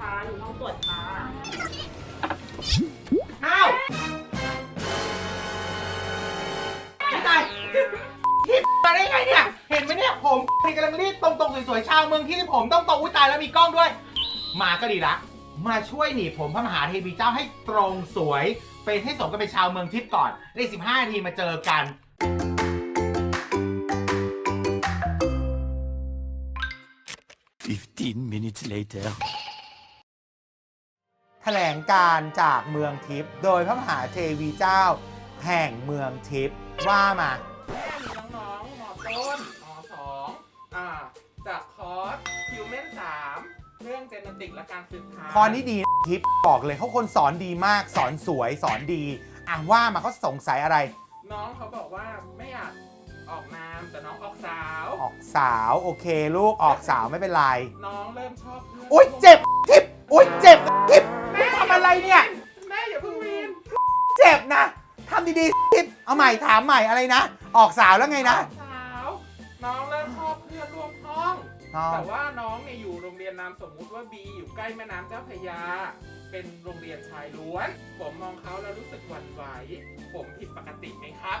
ค่ะหนูท้องตรวจค่ะอ้าวไม่ตายที่มาได้ไงเนี่ย เห็นไหมเนี่ยผมนี่กำลังรีดตรงๆสวยๆชาวเมืองที่ผมต้องตรงอุ้ยตายแล้วมีกล้องด้วย มาก็ดีละ มาช่วยหนีผมพระมหาเทวีเจ้าให้ตรงสวย เป็นให้สมกับเป็นชาวเมืองทิพย์ก่อนได้15นาทีมาเจอกัน15 minutes later. แถลงการจากเมืองทิพย์โดยพระมหาเทวีเจ้า แห่งเมืองทิพย์ว่ามา น้องๆหมอต้นหมอสองอ่า จากคอร์สฮิวแมนสามเรื่องเจเนติกและการสืบพันธุ์คอนี้ดีทิปบอกเลยเขาคนสอนดีมาก สอนสวยสอนดี อะว่ามาเขาสงสัยอะไร น้องเขาบอกว่าไม่อยากออกนามแต่น้องออกสาว ออกสาว โอเค ลูกออกสาวไม่เป็นไร น้องเริ่มชอบเพื่อนอุ้ยเจ็บทิป อุ้ยเจ็บทิปมึงทำอะไรเนี่ย แม่อย่าเพิ่งวีนเจ็บนะทำดีๆทิปเอาใหม่ถามใหม่อะไรนะ ออกสาวแล้วไงนะออกสาวน้องเริ่มชอบเพื่อนร่วมห้อง น้องแต่ว่าน้องเนี่ยอยู่โรงเรียนนามสมมุติว่าบีอยู่ใกล้แม่น้ำเจ้าพระยา เป็นโรงเรียนชายล้วน ผมมองเขาแล้วรู้สึกหวั่นไหว ผมผิดปกติไหมครับ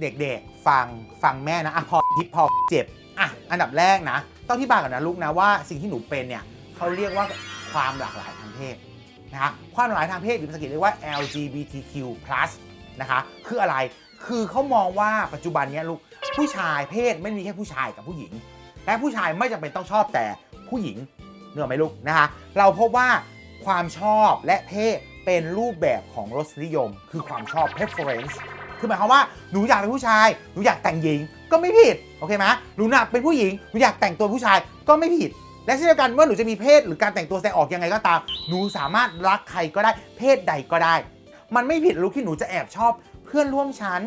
เด็กๆ ฟังฟังแม่นะอะพอทิปพอเจ็บ อะอันดับแรกนะ ต้องที่บายก่อนนะลูกนะว่าสิ่งที่หนูเป็นเนี่ยเขาเรียกว่าความหลากหลายทางเพศนะคะความหลากหลายทางเพศหรือภาษาอังกฤษเรียกว่า LGBTQ+ นะคะคืออะไรคือเขามองว่าปัจจุบันเนี้ยลูกผู้ชายเพศไม่มีแค่ผู้ชายกับผู้หญิง และผู้ชายไม่จำเป็นต้องชอบแต่ผู้หญิงเนื้อไหมลูกนะคะเราพบว่าความชอบและเพศเป็นรูปแบบของรสนิยม คือความชอบ preference คือหมายความว่าหนูอยากเป็นผู้ชาย หนูอยากแต่งหญิงก็ไม่ผิด อเคไหมหนูอยากเป็นผู้หญิงหนูอยากแต่งตัวผู้ชายก็ไม่ผิด และเช่นเดียวกันเมื่อหนูจะมีเพศหรือการแต่งตัวแสดงออกยังไงก็ตาม หนูสามารถรักใครก็ได้เพศใดก็ได้ มันไม่ผิดลูกที่หนูจะแอบชอบเพื่อนร่วมชั้น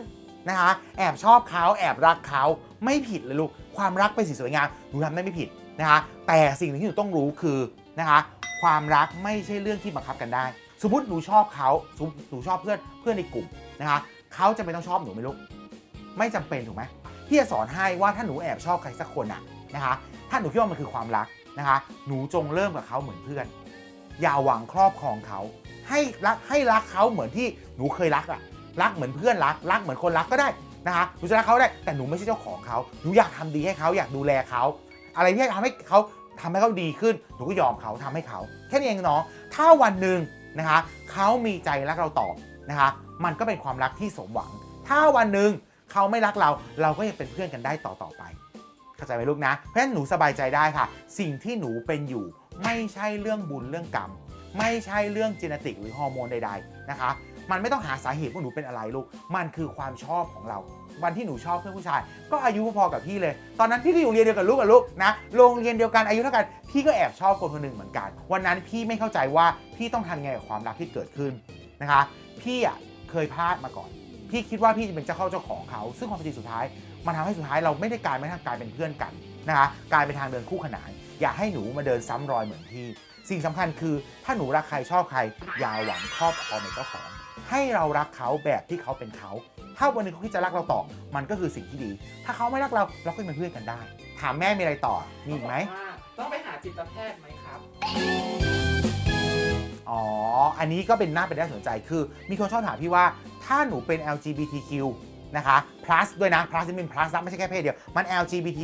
นะคะแอบชอบเขาแอบรักเขาไม่ผิดเลยลูกความรักเป็นสิ่งสวยงามหนูทำได้ไม่ผิดนะคะแต่สิ่งหนึ่งที่หนูต้องรู้คือนะคะความรักไม่ใช่เรื่องที่บังคับกันได้ สมมติหนูชอบเขาสมมติหนูชอบเพื่อนเพื่อนในกลุ่มนะคะเขาจะไม่ต้องชอบหนูไหมลูกไม่จำเป็นถูกไหม พี่จะสอนให้ว่าถ้าหนูแอบชอบใครสักคนอะนะคะ ถ้าหนูคิดว่ามันคือความรักนะคะ หนูจงเริ่มกับเขาเหมือนเพื่อน อย่าหวังครอบครองเขาให้รักให้รักเขาเหมือนที่หนูเคยรักอะรักเหมือนเพื่อนรัก รักเหมือนคนรักก็ได้นะคะหนูจะรักเขาได้แต่หนูไม่ใช่เจ้าของเขาหนูอยากทำดีให้เขาอยากดูแลเขาอะไรที่ทำให้เขาทำให้เขาดีขึ้นหนูก็ยอมเขาทำให้เขา แค่นี้เองน้องถ้าวันหนึ่งนะคะเขามีใจรักเราต่อนะคะ มันก็เป็นความรักที่สมหวัง ถ้าวันหนึ่ง เขาไม่รักเราเราก็ยังเป็นเพื่อนกันได้ต่อต่อไป เข้าใจไหมลูกนะ เพราะฉะนั้นหนูสบายใจได้ค่ะ สิ่งที่หนูเป็นอยู่ ไม่ใช่เรื่องบุญเรื่องกรรม ไม่ใช่เรื่องจีเนติกหรือฮอร์โมนใดๆนะคะ มันไม่ต้องหาสาเหตุว่าหนูเป็นอะไรลูก มันคือความชอบของเราวันที่หนูชอบเพื่อนผู้ชาย ก็อายุพอๆกับพี่เลย ตอนนั้นพี่ก็อยู่โรงเรียนเดียวกับลูกกับลูกนะโรงเรียนเดียวกันอายุเท่ากัน พี่ก็แอบชอบคนคนหนึ่งเหมือนกัน วันนั้นพี่ไม่เข้าใจว่าพี่ต้องทำไงกับความรักที่เกิดขึ้นนะคะ พี่อะเคยพลาดมาก่อน พี่คิดว่าพี่จะเป็นเจ้าเข้าเจ้าของเขา ซึ่งความเป็นจริงสุดท้าย มันทำให้สุดท้ายเราไม่ได้กลายไม่ทางกลายเป็นเพื่อนกันนะคะกลายเป็นทางเดินคู่ขนาน อย่าให้หนูมาเดินซ้ำรอยเหมือนพี่ สิ่งสำคัญคือถ้าหนูรักใครชอบใคร อย่าหวังครอบครองเป็นเจ้าของ ให้เรารักเขาแบบที่เขาเป็นเขาถ้าวันหนึงเขาคิดจะรักเราต่อ มันก็คือสิ่งที่ดี ถ้าเขาไม่รักเรา เราก็เป็นเพื่อนกันได้ ถามแม่มีอะไรต่อ มีอีกไหม ต้องไปหาจิตแพทย์ไหมครับ อ๋อ อันนี้ก็เป็นหน่าเป็นน่าสนใจคือ มีคนชอบถามพี่ว่าถ้าหนูเป็น LGBTQ นะคะ plus ด้วยนะ plus นี่เป็น plus นะไม่ใช่แค่เพศเดียว มัน LGBTQ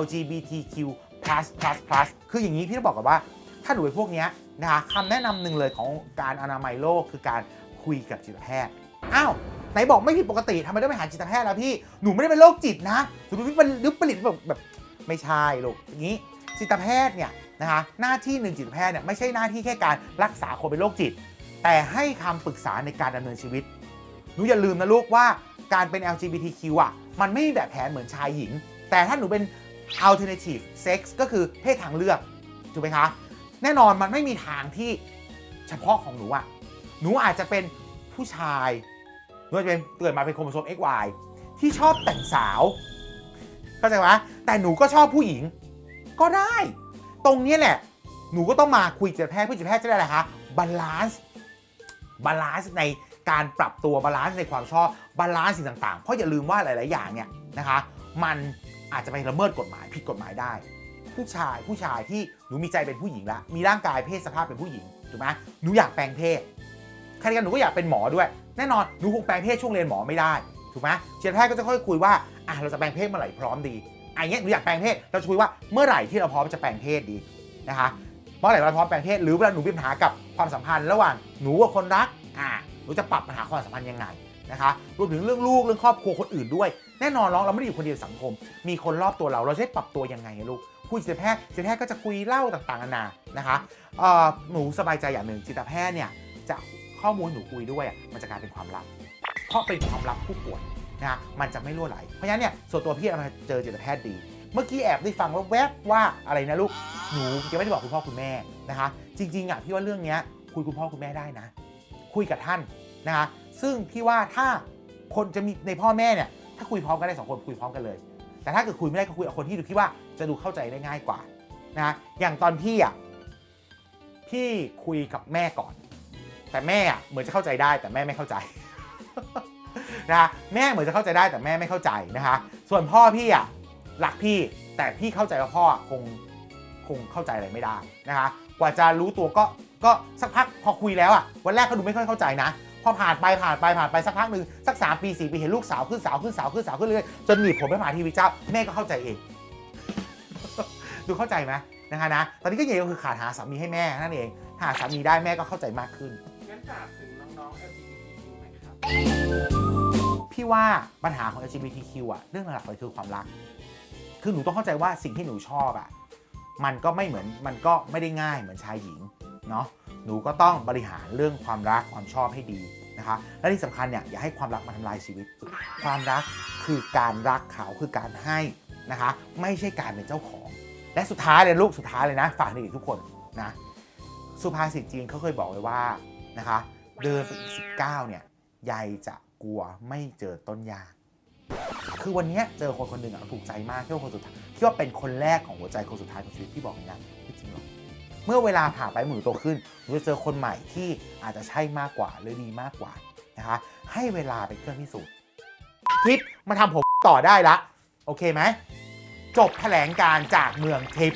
LGBTQ plus plus plus คืออย่างนี้พี่ต้องบอกกับว่า ถ้าหนูเป็นพวกเนี้ยนะคะคำแนะนำหนึ่งเลยของการอนามัยโลกคือการคุยกับจิตแพทย์อ้าวไหนบอกไม่ผิดปกติทำไมต้องไปหาจิตแพทย์แล้วพี่หนูไม่ได้เป็นโรคจิตนะหนูเป็นลึกผลิตแบบแบบไม่ใช่ลูกอย่างนี้จิตแพทย์เนี่ย นะคะหน้าที่หนึ่งจิตแพทย์เนี่ยไม่ใช่หน้าที่แค่การรักษาคนเป็นโรคจิต แต่ให้คำปรึกษาในการดำเนินชีวิตหนูอย่าลืมนะลูกว่าการเป็น LGBTQ อะมันไม่มีแบบแผนเหมือนชายหญิง แต่ถ้าหนูเป็น alternative sex ก็คือเพศทางเลือกถูกไหมคะแน่นอนมันไม่มีทางที่เฉพาะของหนูอะหนูอาจจะเป็นผู้ชายหนูจะเป็นเกิดมาเป็นโครโมโซม XY ที่ชอบแต่งสาว เข้าใจไหมแต่หนูก็ชอบผู้หญิงก็ได้ ตรงนี้แหละ หนูก็ต้องมาคุยกับแพทย์เพื่อจิตแพทย์จะได้อะไรคะบาลานซ์บาลานซ์ในการปรับตัวบาลานซ์ในความชอบบาลานซ์สิ่งต่างๆ เพราะอย่าลืมว่าหลาย ๆ อย่างเนี่ยนะคะมันอาจจะไปละเมิดกฎหมายผิดกฎหมายได้ ผู้ชายผู้ชายที่หนูมีใจเป็นผู้หญิงละมีร่างกายเพศสภาพเป็นผู้หญิงถูกไหมหนูอยากแปลงเพศใครกันหนูก็อยากเป็นหมอด้วย แน่นอนหนูคงแปลงเพศช่วงเรียนหมอไม่ได้ถูกไหมจิตแพทย์ก็จะค่อยคุยว่าอะเราจะแปลงเพศเมื่อไหร่พร้อมดี อันเงี้ยหนูอยากแปลงเพศเราจะคุยว่าเมื่อไหร่ที่เราพร้อมจะแปลงเพศดีนะคะเมื่อไหร่เราพร้อมแปลงเพศหรือเวลาหนูมีปัญหากับความสัมพันธ์ ระหว่างหนูกับคนรักอะหนูจะปรับปัญหาความสัมพันธ์ยังไงนะคะรวมถึงเรื่องลูกเรื่องครอบครัวคนอื่นด้วย แน่นอนน้องเราไม่ได้อยู่คนเดียวในสังคม มีคนรอบตัวเราเราจะได้ปรับตัวยังไงลูกคุยจิตแพทย์จิตแพทย์ก็จะคุยเล่าต่างๆนานานะคะเอ่อหนูสบายใจอย่างหนึ่งจิตแพทย์เนี่ยจะข้อมูลหนูคุยด้วยมันจะกลายเป็นความลับ เพราะเป็นความลับผู้ป่วย นะฮะมันจะไม่รั่วไหล เพราะฉะนั้นเนี่ยส่วนตัวพี่มาเจอจิตแพทย์ดี เมื่อกี้แอบได้ฟังว่าแวบว่าอะไรนะลูกหนูยังไม่ได้บอกคุณพ่อคุณแม่นะคะ จริงๆอะพี่ว่าเรื่องเนี้ยคุยคุณพ่อคุณแม่ได้นะ คุยกับท่านนะคะซึ่งพี่ว่าถ้าคนจะมีในพ่อแม่เนี่ยถ้าคุยพร้อมกันได้สองคนคุยพร้อมกันเลย แต่ถ้าเกิดคุยไม่ได้ก็คุยกับคนที่ดูพี่ว่าจะดูเข้าใจได้ง่ายกว่านะอย่างตอนพี่อะพี่คุยกับแม่ก่อน แต่แม่อะเหมือนจะเข้าใจได้แต่แม่ไม่เข้าใจ นะแม่เหมือนจะเข้าใจได้แต่แม่ไม่เข้าใจนะคะ ส่วนพ่อพี่อะรักพี่แต่พี่เข้าใจว่าพ่อคงคงเข้าใจอะไรไม่ได้นะคะ กว่าจะรู้ตัวก็ก็สักพักพอคุยแล้วอะวันแรกเขาดูไม่ค่อยเข้าใจนะ พอผ่านไปผ่านไปผ่านไปสักพักหนึ่งสักสามปีสี่ปีเห็นลูกสาวขึ้นสาวขึ้นสาวขึ้นสาวขึ้นเรื่อยจนหนีผมไปมหานทีวีเจ้าแม่ก็เข้าใจเอง ดูเข้าใจไหมนะคะนะตอนนี้ก็ยังคือขาดหาสามีให้แม่นั่นเอง หาสามีได้แม่ก็เข้าใจมากขึ้นงั้นฝากถึงน้องๆ LGBTQ หน่อยครับ พี่ว่าปัญหาของ LGBTQ อะเรื่องหลักเลยคือความรัก คือหนูต้องเข้าใจว่าสิ่งที่หนูชอบอะมันก็ไม่เหมือนมันก็ไม่ได้ง่ายเหมือนชายหญิงเนาะหนูก็ต้องบริหารเรื่องความรักความชอบให้ดีนะคะและที่สำคัญเนี่ยอย่าให้ความรักมาทำลายชีวิต ความรักคือการรักเขาคือการให้นะคะไม่ใช่การเป็นเจ้าของ และสุดท้ายเลยลูกสุดท้ายเลยนะฝากเด็กทุกคนนะสุภาษิตจีนเขาเคยบอกไว้ว่านะคะเดินไปอีกสิบเก้าเนี่ยใยจะ กลัวไม่เจอต้นยางคือวันนี้เจอคนคนหนึ่งอะถูกใจมากที่ว่าคนสุดท้ายที่ว่าเป็นคนแรกของหัวใจคนสุดท้ายของชีวิตพี่บอกอย่างนะไม่จริงหรอกเมื่อเวลาผ่านไปหมือโตขึ้นหนูจะเจอคนใหม่ที่อาจจะใช่มากกว่าหรือดีมากกว่านะคะให้เวลาเป็นเครื่องพิสูจน์ทิปมาทำผมต่อได้ละ โอเคไหมจบแถลงการจากเมืองทิป